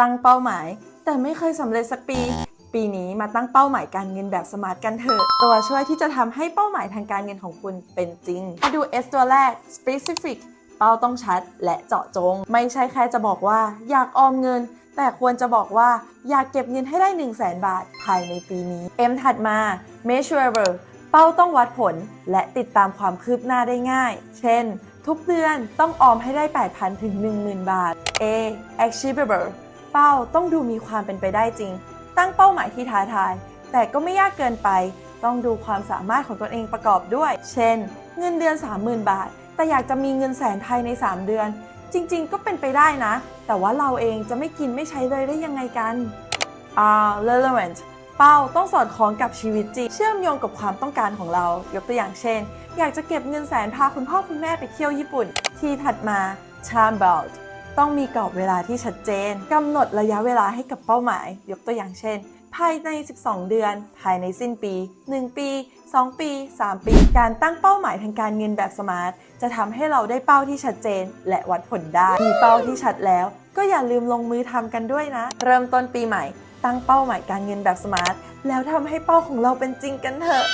ตั้งเป้าหมาย แต่ไม่เคยสำเร็จสักปี ปีนี้มาตั้งเป้าหมายการเงินแบบสมาร์ทกันเถอะ ตัวช่วยที่จะทำให้เป้าหมายทางการเงินของคุณเป็นจริง มาดู S ตัวแรก specific เป้าต้องชัดและเจาะจง ไม่ใช่แค่จะบอกว่า อยากออมเงิน แต่ควรจะบอกว่าอยากเก็บเงินให้ได้ 1 0 0 0 0แบาทภายในปีนี้ M ถัดมา measurable เป้าต้องวัดผลและติดตามความคืบหน้าได้ง่าย เช่น ทุกเดือนต้องออมให้ได้ 8,000 ถึง 10,000 บาท A achievable เป้าต้องดูมีความเป็นไปได้จริง ตั้งเป้าหมายที่ท้าทาย แต่ก็ไม่ยากเกินไป ต้องดูความสามารถของตนเองประกอบด้วย เช่น เงินเดือน 30,000 บาท แต่อยากจะมีเงินแสนภายใน 3 เดือน จริง ๆ ก็เป็นไปได้นะ แต่ว่าเราเองจะไม่กินไม่ใช้เลยได้ยังไงกัน R relevant เป้าต้องสอดคล้องกับชีวิตจริงเชื่อมโยงกับความต้องการของเรา ยกตัวอย่างเช่น อยากจะเก็บเงินแสนพาคุณพ่อคุณแม่ไปเที่ยวญี่ปุ่น ที่ถัดมา time bound ต้องมีกรอบเวลาที่ชัดเจนกำหนดระยะเวลาให้กับเป้าหมาย ยกตัวอย่างเช่น ภายใน 12 เดือน ภายในสิ้นปี 1 ปี 2 ปี 3 ปี การตั้งเป้าหมายทางการเงินแบบสมาร์ท จะทำให้เราได้เป้าที่ชัดเจน และวัดผลได้ มีเป้าที่ชัดแล้ว ก็อย่าลืมลงมือทำกันด้วยนะ เริ่มต้นปีใหม่ ตั้งเป้าหมายการเงินแบบสมาร์ท แล้วทำให้เป้าของเราเป็นจริงกันเถอะ